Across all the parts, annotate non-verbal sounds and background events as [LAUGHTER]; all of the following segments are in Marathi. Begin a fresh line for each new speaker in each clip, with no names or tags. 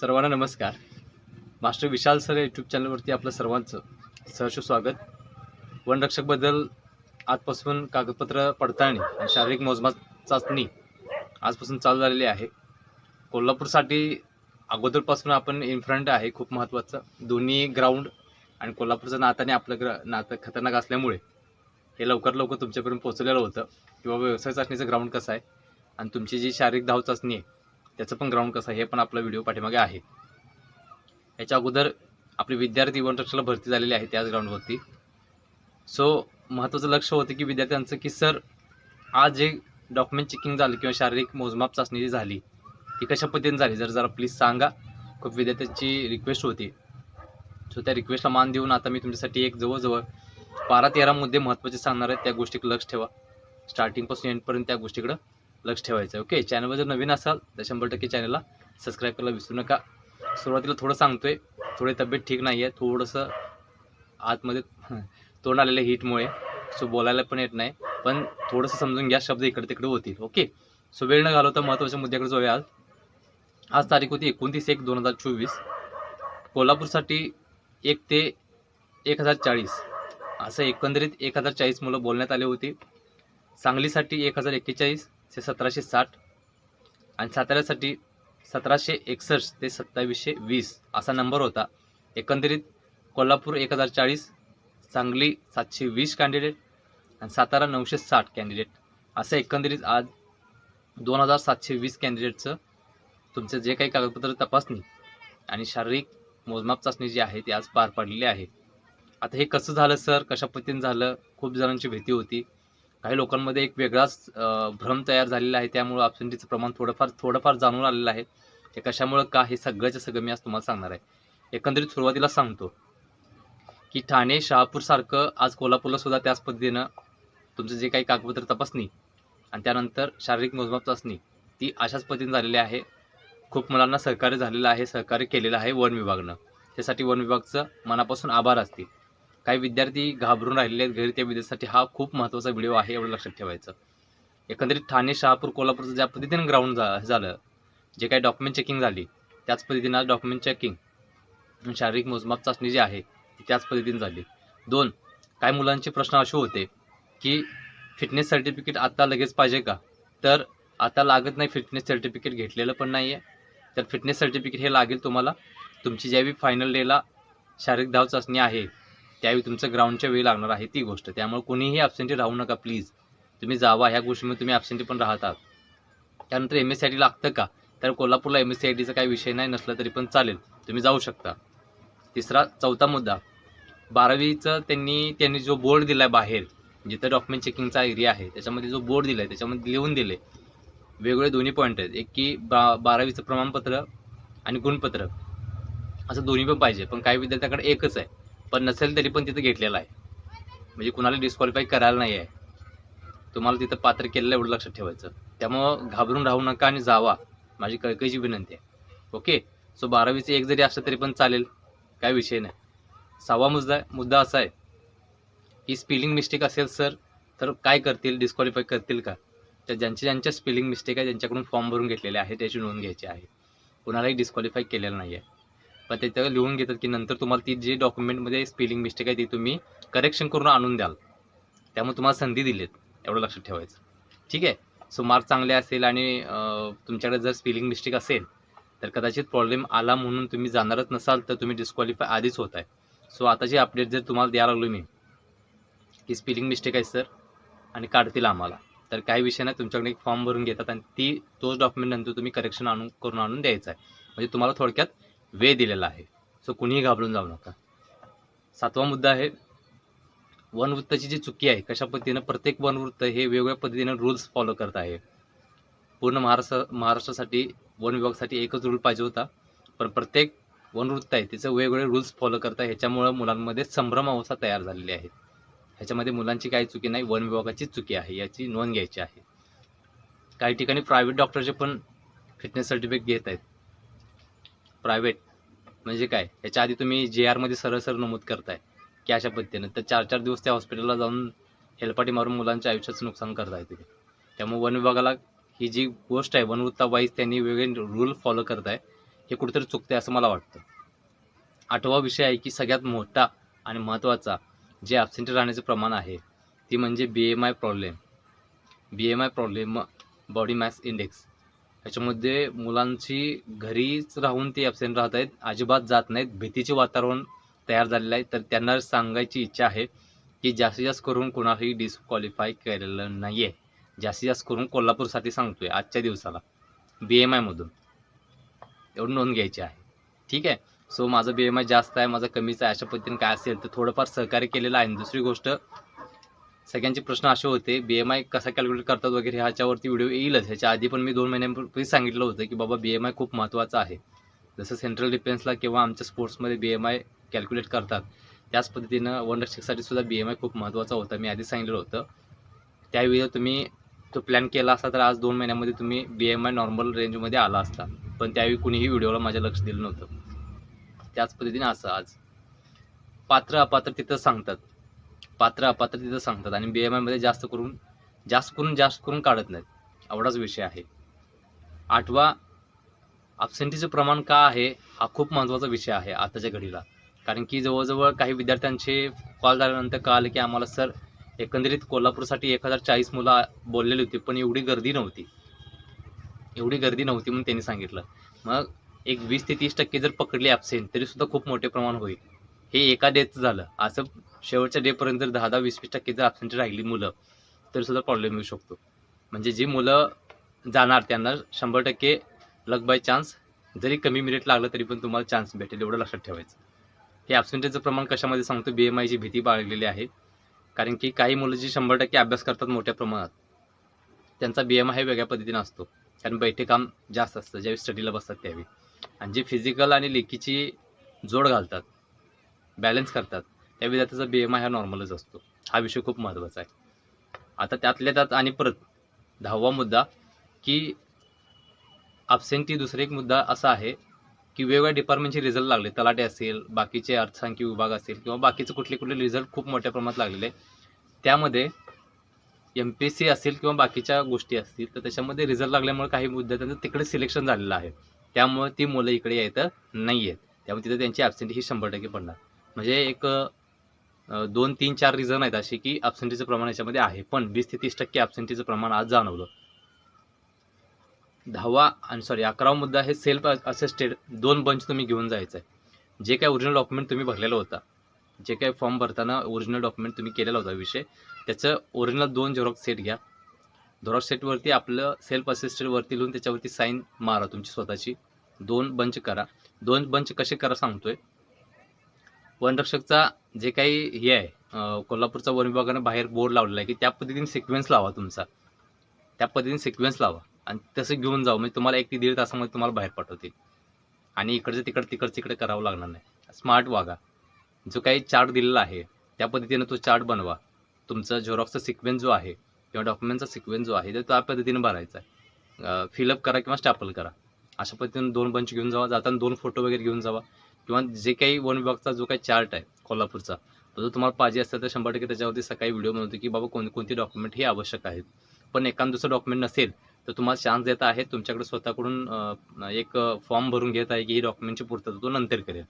सर्वांना नमस्कार. मास्टर विशाल सर यूट्यूब चॅनलवरती आपलं सर्वांचं सहर्ष स्वागत. वनरक्षकबद्दल आजपासून कागदपत्र पडताळणी आणि शारीरिक मोजमाप चाचणी आजपासून चालू झालेली आहे. कोल्हापूरसाठी अगोदरपासून आपण इन्फ्रंट आहे खूप महत्त्वाचं दोन्ही ग्राउंड आणि कोल्हापूरचं नाताने आपलं ग्र नातं खतरनाक असल्यामुळे हे लवकर लवकर तुमच्यापर्यंत पोहोचलेलं होतं. किंवा व्यवसाय चाचणीचं ग्राउंड कसं आहे? आणि तुमची जी शारीरिक धाव चाचणी आहे त्याचं पण ग्राउंड कसं आहे हे पण आपला व्हिडिओ पाठीमागे आहे. याच्या अगोदर आपले विद्यार्थी वनरक्षला भरती झालेले आहे त्याच ग्राउंडवरती सो महत्त्वाचं लक्ष होतं की विद्यार्थ्यांचं की सर आज जे डॉक्युमेंट चेकिंग झालं किंवा शारीरिक मोजमाप चाचणी जी झाली ती कशा पद्धतीने झाली? जर जरा प्लीज सांगा. खूप विद्यार्थ्यांची रिक्वेस्ट होती. सो त्या रिक्वेस्टला मान देऊन आता मी तुमच्यासाठी एक जवळजवळ बारा तेरा मुद्दे महत्त्वाचे सांगणार आहेत त्या गोष्टीकडे लक्ष ठेवा. स्टार्टिंगपासून एंडपर्यंत त्या गोष्टीकडं. लक्ष ठेवायचं आहे. ओके चॅनलवर जर नवीन असाल तर शंभर टक्के चॅनलला सबस्क्राईब करायला विसरू नका. सुरुवातीला थोडं सांगतोय थोडी तब्येत ठीक नाही आहे थोडंसं आतमध्ये [LAUGHS] तोंड आलेल्या हीटमुळे सो बोलायला पण येत नाही. पण थोडंसं समजून घ्या शब्द इकडे तिकडे होतील. ओके सो वेळ न घालवता महत्त्वाच्या मुद्द्याकडे जाऊया आज. आज तारीख होती एकोणतीस एक दोन हजार चोवीस. कोल्हापूरसाठी एक ते एक हजार चाळीस. असं एकंदरीत एक हजार चाळीस मुलं बोलण्यात आले होते. सांगलीसाठी एक हजार एक्केचाळीस. ते सतराशे साठ आणि साताऱ्यासाठी सतराशे एकसष्ट ते सत्तावीसशे वीस असा नंबर होता. एकंदरीत कोल्हापूर एक हजार चाळीस सांगली सातशे वीस कॅन्डिडेट आणि सातारा नऊशे साठ कॅन्डिडेट असं एकंदरीत आज दोन हजार सातशे वीस कॅन्डिडेटचं तुमचं जे काही कागदपत्र तपासणी आणि शारीरिक मोजमाप चाचणी जी आहे ती आज पार पाडलेली आहे. आता हे कसं झालं सर? कशा पद्धतीने झालं? खूप जणांची भीती होती. काही लोकांमध्ये एक वेगळाच भ्रम तयार झालेला आहे. त्यामुळं ॲबसेंटीचं प्रमाण थोडंफार थोडंफार जाणून आलेलं आहे. ते कशामुळं का हे सगळ्याच्या सगळं मी आज तुम्हाला सांगणार आहे. एकंदरीत सुरुवातीला सांगतो की ठाणे शहापूरसारखं आज कोल्हापूरला सुद्धा त्याच पद्धतीनं तुमचं जे काही कागदपत्र तपासणी आणि त्यानंतर शारीरिक मोजमाप चाचणी ती अशाच पद्धतीने झालेली आहे. खूप मुलांना सहकार्य झालेलं आहे सहकार्य केलेलं आहे वन विभागनं. त्यासाठी वन विभागचं मनापासून आभार असतील. काही विद्यार्थी घाबरून राहिलेले आहेत घरी त्या विद्यार्थ्यासाठी हा खूप महत्त्वाचा व्हिडिओ आहे एवढं लक्षात ठेवायचं. एकंदरीत ठाणे शहापूर कोल्हापूरचं ज्या पद्धतीनं ग्राउंड झा झालं जे काही डॉक्युमेंट चेकिंग झाली त्याच पद्धतीनं आज डॉक्युमेंट चेकिंग शारीरिक मोजमाप चाचणी जी आहे ती त्याच पद्धतीने झाली. दोन काही मुलांचे प्रश्न असे होते की फिटनेस सर्टिफिकेट आत्ता लगेच पाहिजे का? तर आता लागत नाही फिटनेस सर्टिफिकेट घेतलेलं पण नाही आहे तर फिटनेस सर्टिफिकेट हे लागेल तुम्हाला. तुमची ज्यावेळी फायनल डेला शारीरिक धाव चाचणी आहे त्यावेळी तुमचं ग्राउंडच्या वेळी लागणार आहे ती गोष्ट. त्यामुळे कोणीही ॲबसेंटी राहू नका प्लीज तुम्ही जावा ह्या गोष्टीमध्ये तुम्ही ॲबसेंटी पण राहतात. त्यानंतर M S C I T लागतं का? तर कोल्हापूरला एम एस सी आय टीचा काही विषय नाही नसला तरी पण चालेल. तुम्ही जाऊ शकता. तिसरा चौथा मुद्दा. बारावीचं त्यांनी त्यांनी जो बोर्ड दिला आहे बाहेर जिथं डॉक्युमेंट चेकिंगचा एरिया आहे त्याच्यामध्ये जो बोर्ड दिला आहे त्याच्यामध्ये लिहून दिले वेगवेगळे दोन्ही पॉईंट आहेत. एक की बा बारावीचं प्रमाणपत्र आणि गुणपत्र. असं दोन्ही पण पाहिजे पण काही विद्यार्थ्याकडे एकच आहे. पण नसेल तरी पण तिथं घेतलेलं आहे. म्हणजे कुणाला डिस्क्वालिफाय करायला नाही आहे. तुम्हाला तिथं पात्र केलेलं एवढं लक्षात ठेवायचं. त्यामुळं घाबरून राहू नका आणि जावा. माझी कळकळीची विनंती आहे. ओके? सो बारावीचं एक जरी असलं तरी पण चालेल. काय विषय नाही. सहावा मुद्दा मुद्दा असा आहे. की स्पेलिंग मिस्टेक असेल सर तर काय करतील? डिस्क्वालिफाय करतील का? तर ज्यांचे ज्यांच्या स्पेलिंग मिस्टेक आहे ज्यांच्याकडून फॉर्म भरून घेतलेले आहे त्याची नोंद घ्यायची आहे. कुणालाही डिस्क्वालिफाय केलेलं नाही आहे. पण त्याच्यावर लिहून घेतात की नंतर तुम्हाला ती जी डॉक्युमेंटमध्ये स्पेलिंग मिस्टेक आहे ती तुम्ही करेक्शन करून आणून द्याल. त्यामुळे तुम्हाला संधी दिलीत एवढं लक्षात ठेवायचं. ठीक आहे? सो मार्क चांगले असेल आणि तुमच्याकडे जर स्पेलिंग मिस्टेक असेल तर कदाचित प्रॉब्लेम आला म्हणून तुम्ही जाणारच नसाल तर तुम्ही डिस्क्वालिफाय आधीच होत आहे सो आताची अपडेट जर तुम्हाला द्यायला लागलो मी की स्पेलिंग मिस्टेक आहे सर आणि काढतील आम्हाला तर काही विषय नाही तुमच्याकडे एक फॉर्म भरून घेतात आणि ती तोच डॉक्युमेंट नंतर तुम्ही करेक्शन आणून करून आणून द्यायचं आहे. म्हणजे तुम्हाला थोडक्यात वेळ दिलेला आहे. सो कुणीही घाबरून जाऊ नका. सातवा मुद्दा आहे वनवृत्ताची जी चुकी आहे कशा पद्धतीनं प्रत्येक वनवृत्त हे वेगवेगळ्या पद्धतीनं रूल्स फॉलो करत आहे. पूर्ण महाराष्ट्र महाराष्ट्रासाठी वन विभागासाठी एकच रूल पाहिजे होता. पण प्रत्येक वनवृत्त आहे तिचं वेगवेगळे रूल्स फॉलो करत आहे. ह्याच्यामुळं मुलांमध्ये संभ्रम अवस्था तयार झालेली आहे. ह्याच्यामध्ये मुलांची काही चुकी नाही वन विभागाची चुकी आहे याची नोंद घ्यायची आहे. काही ठिकाणी प्रायव्हेट डॉक्टरचे पण फिटनेस सर्टिफिकेट घेत आहेत. प्रायव्हेट म्हणजे काय? याच्या आधी तुम्ही जे आरमध्ये सरळ सरळ नमूद करताय की अशा पद्धतीनं. तर चार चार दिवस त्या हॉस्पिटलला जाऊन हेलपाटी मारून मुलांच्या आयुष्याचं नुकसान करताय तिथे त्यामुळे वन विभागाला ही जी गोष्ट आहे वनवृत्ता वाईज त्यांनी वेगळे रूल फॉलो करत आहे हे कुठेतरी चुकते असं मला वाटतं. आठवा विषय आहे की सगळ्यात मोठा आणि महत्त्वाचा जे ॲबसेंट राहण्याचं प्रमाण आहे ती म्हणजे B M I problem B M I problem body mass index ह्याच्यामध्ये मुलांची घरीच राहून ते ॲबसेंट राहत आहेत. अजिबात जात नाहीत. भीतीचे वातावरण तयार झालेलं आहे. तर त्यांना सांगायची इच्छा आहे की जास्तीत जास्त करून कोणालाही डिस्क्वालिफाय केलेलं नाही आहे जास्तीत जास्त करून कोल्हापूरसाठी सांगतोय आजच्या दिवसाला. बी एम आयमधून एवढं नोंद घ्यायची आहे. ठीक आहे? सो माझं बी एम आय जास्त आहे माझं कमीच आहे. अशा पद्धतीने काय असेल तर थोडंफार सहकार्य केलेलं आहे. आणि दुसरी गोष्ट सगळ्यांचे प्रश्न असे होते बी एम आय कसा कॅल्क्युलेट करतात वगैरे ह्याच्यावरती व्हिडिओ येईलच. ह्याच्या आधी पण मी दोन महिन्यांपूर्वी सांगितलं होतं की बाबा बी एम आय खूप महत्त्वाचं आहे. जसं सेंट्रल डिफेन्सला किंवा आमच्या स्पोर्ट्समध्ये बी एम आय कॅल्क्युलेट करतात त्याच पद्धतीनं वनरक्षकसाठी सुद्धा बी एम आय खूप महत्त्वाचा होता. मी आधी सांगितलं होतं. त्यावेळी तुम्ही तो प्लॅन केला असता तर आज दोन महिन्यामध्ये तुम्ही बी एम आय नॉर्मल रेंजमध्ये आला असता. पण त्यावेळी कुणीही व्हिडिओला माझ्या लक्ष दिलं नव्हतं. त्याच पद्धतीने असं आज. पात्र अपात्र तिथं सांगतात. पात्र अपात्र तिथं सांगतात आणि बी एम आयमध्ये जास्त करून जास्त करून जास्त करून काढत नाहीत. एवढाच विषय आहे. आठवा ॲबसेंटीचं प्रमाण का आहे हा खूप महत्त्वाचा विषय आहे आताच्या घडीला. कारण की जवळजवळ काही विद्यार्थ्यांचे कॉल झाल्यानंतर कळालं की आम्हाला सर एकंदरीत कोल्हापूरसाठी एक हजार चाळीस मुलं बोललेली होती पण एवढी गर्दी नव्हती. एवढी गर्दी नव्हती म्हणून त्यांनी सांगितलं. मग एक वीस ते तीस टक्के जर पकडली ॲबसेंट तरीसुद्धा खूप मोठे प्रमाण होईल. हे एका डेचं झालं. असं शेवटच्या डेपर्यंत जर दहा दहा वीस वीस टक्के जर ॲबसेंट राहिली मुलं तरी सुद्धा प्रॉब्लेम येऊ शकतो. म्हणजे जी मुलं जाणार त्यांना शंभर टक्के लक बाय चान्स जरी कमी मिनिट लागलं तरी पण तुम्हाला चान्स भेटेल एवढं लक्षात ठेवायचं. हे ॲबसेंटेजचं प्रमाण कशामध्ये सांगतो? बी एम आयची भीती बाळगलेली आहे. कारण की काही मुलं जी शंभर टक्के अभ्यास करतात मोठ्या प्रमाणात त्यांचा बी एम आय वेगळ्या पद्धतीने असतो. कारण बैठे काम जास्त असतं ज्यावेळी स्टडीला बसतात त्यावेळी. आणि जे फिजिकल आणि लेखीची जोड घालतात बॅलन्स करतात. त्या विद्यार्थ्याचा बी एम आय हा नॉर्मलच असतो. हा विषय खूप महत्त्वाचा आहे. आता त्यातल्या त्यात आणि परत दहावा मुद्दा की अब्सेंटी दुसरा एक मुद्दा असा आहे की वेगवेगळ्या डिपार्टमेंटचे रिझल्ट लागले. तलाटे असेल बाकीचे अर्थसंख्य विभाग असेल किंवा बाकीचे कुठले कुठले रिझल्ट खूप मोठ्या प्रमाणात लागलेले त्यामध्ये एम पी एस सी असेल किंवा बाकीच्या गोष्टी असतील तर त्याच्यामध्ये रिझल्ट लागल्यामुळे काही विद्यार्थ्यांचं तिकडे सिलेक्शन झालेलं आहे. त्यामुळे ती मुलं इकडे यायचं नाही आहेत त्यामुळे तिथे त्यांची ॲबसेंटी ही शंभर टक्के पडणार. म्हणजे एक दोन तीन चार रिझन आहेत असे की ॲबसेंटीचं प्रमाण याच्यामध्ये आहे. पण वीस ते तीस टक्के ॲबसेंटीचं प्रमाण आज जाणवलं. दहावा आणि सॉरी अकरावा मुद्दा हे सेल्फ असिस्टेड दोन बंच तुम्ही घेऊन जायचं आहे जे काय ओरिजिनल डॉक्युमेंट तुम्ही भरलेला होता जे काय फॉर्म भरताना ओरिजिनल डॉक्युमेंट तुम्ही केलेला होता विषय त्याचं ओरिजिनल दोन झेरॉक्स सेट घ्या. झेरॉक्स सेटवरती आपलं सेल्फ असिस्टेडवरती लिहून त्याच्यावरती साईन मारा तुमची स्वतःची. दोन बंच करा. दोन बंच कसे करा सांगतोय. वनरक्षकचा जे काही हे आहे कोल्हापूरचा वन विभागानं बाहेर बोर्ड लावलेला आहे की त्या पद्धतीने सिक्वेन्स लावा तुमचा. त्या पद्धतीने सिक्वेन्स लावा आणि तसं घेऊन जाऊ. म्हणजे तुम्हाला एक ते दीड तासामध्ये तुम्हाला बाहेर पाठवतील. आणि इकडचं तिकडं तिकडचं तिकडे करावं लागणार नाही. स्मार्ट वागा. जो काही चार्ट दिलेला आहे त्या पद्धतीनं तो चार्ट बनवा. तुमचा झेरॉक्सचा सिक्वेन्स जो आहे किंवा डॉक्युमेंटचा सिक्वेन्स जो आहे तो त्या पद्धतीनं भरायचा आहे. फिलअप करा किंवा स्टॅपल करा. अशा पद्धतीनं दोन बंच घेऊन जावा. जाताना दोन फोटो वगैरे घेऊन जावा. किंवा जे काही वन विभागचा जो काही चार्ट आहे कोल्हापूरचा तो जर तुम्हाला पाहिजे असेल तर शंभर टक्के त्याच्यावरती सकाळी व्हिडिओ बनवतो की बाबा कोण कोणती डॉक्युमेंट हे आवश्यक आहेत. पण एखादं दुसरं डॉक्युमेंट नसेल तर तुम्हाला चान्स देत आहे तुमच्याकडे स्वतःकडून एक फॉर्म भरून घेत आहे की ही डॉक्युमेंटची पूर्तता तो नंतर करेल.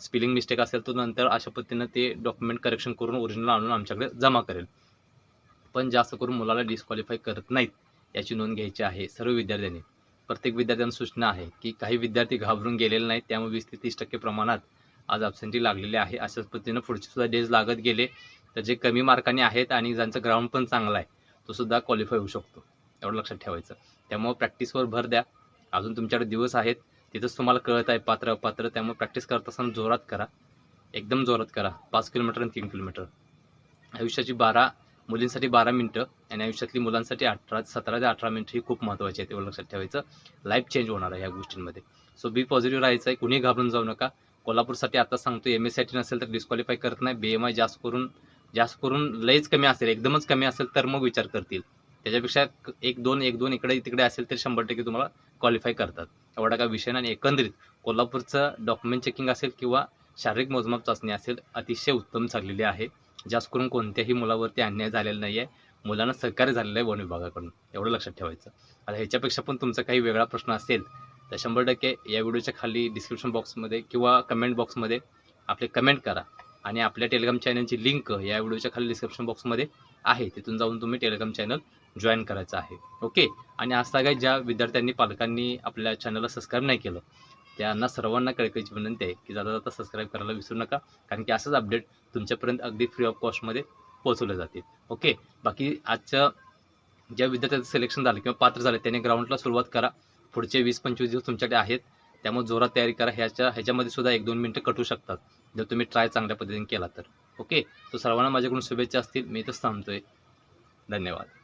स्पेलिंग मिस्टेक असेल तर नंतर अशा पद्धतीनं ते डॉक्युमेंट करेक्शन करून ओरिजिनल आणून आमच्याकडे जमा करेल. पण जास्त करून मुलाला डिस्क्वालिफाय करत नाहीत याची नोंद घ्यायची आहे सर्व विद्यार्थ्यांनी. प्रत्येक विद्यार्थ्यांना सूचना आहे की काही विद्यार्थी घाबरून गेलेले नाहीत. त्यामुळे वीस ते तीस टक्के प्रमाणात आज ॲबसेंटी लागलेले आहे. अशाच पद्धतीनं पुढचे सुद्धा डेज लागत गेले. तर जे कमी मार्काने आहेत आणि ज्यांचं ग्राउंड पण चांगला आहे तो सुद्धा क्वालिफाय होऊ शकतो. एवढं लक्षात ठेवायचं. त्यामुळे प्रॅक्टिसवर भर द्या. अजून तुमच्याकडे दिवस आहेत. तिथंच तुम्हाला कळत आहे पात्र अपात्र. त्यामुळे प्रॅक्टिस करत असताना जोरात करा. एकदम जोरात करा. पाच किलोमीटर आणि तीन किलोमीटर. आयुष्याची बारा मुलींसाठी बारा मिनटं आणि आयुष्यातली मुलांसाठी अठरा सतरा ते अठरा मिनटं ही खूप महत्त्वाची आहे तेवढं लक्षात ठेवायचं. लाईफ चेंज होणार आहे ह्या गोष्टींमध्ये. सो बी पॉझिटिव्ह राहायचं आहे कुणीही घाबरून जाऊ नका. कोल्हापूरसाठी आता सांगतो एम एस टी नसेल तर डिस्क्वालिफाय करत नाही. बी एम आय जास्त करून जास्त करून लयच कमी असेल एकदमच कमी असेल तर मग विचार करतील. त्याच्यापेक्षा एक दोन एक दोन इकडे तिकडे असेल तर शंभर टक्के तुम्हाला क्वालिफाय करतात. एवढा काय विषय नाही. आणि एकंदरीत कोल्हापूरचं डॉक्युमेंट चेकिंग असेल किंवा शारीरिक मोजमाप चाचणी असेल अतिशय उत्तम चाललेली आहे. जास्त करून कोणत्याही मुलावरती अन्याय झालेला नाही आहे मुलांना सहकार्य झालेलं आहे वन विभागाकडून. एवढं लक्षात ठेवायचं. आता ह्याच्यापेक्षा पण तुमचा काही वेगळा प्रश्न असेल तर शंभर टक्के या व्हिडिओच्या खाली डिस्क्रिप्शन बॉक्समध्ये किंवा कमेंट बॉक्समध्ये आपले कमेंट करा. आणि आपल्या टेलिग्राम चॅनलची लिंक या व्हिडिओच्या खाली डिस्क्रिप्शन बॉक्समध्ये आहे. तिथून जाऊन तुम्ही टेलिग्राम चॅनल जॉईन करायचं आहे. ओके आणि आज काय ज्या विद्यार्थ्यांनी पालकांनी आपल्या चॅनलला सबस्क्राईब नाही केलं त्यांना सर्वांना कळकळीची विनंती आहे की जाता जाता सबस्क्राईब करायला विसरू नका. कारण की असंच अपडेट तुमच्यापर्यंत अगदी फ्री ऑफ कॉस्टमध्ये पोहोचवले जातील ओके बाकी आजच्या ज्या विद्यार्थ्याचं सिलेक्शन झालं किंवा पात्र झालं त्याने ग्राउंडला सुरुवात करा. पुढचे वीस पंचवीस दिवस तुमच्याकडे आहेत. त्यामुळे जोरात तयारी करा. ह्याच्या ह्याच्यामध्ये सुद्धा एक दोन मिनटं कटू शकतात. जर तुम्ही ट्राय चांगल्या पद्धतीने केला तर. ओके तो सर्वांना माझ्याकडून शुभेच्छा असतील. मी तर थांबतोय. धन्यवाद.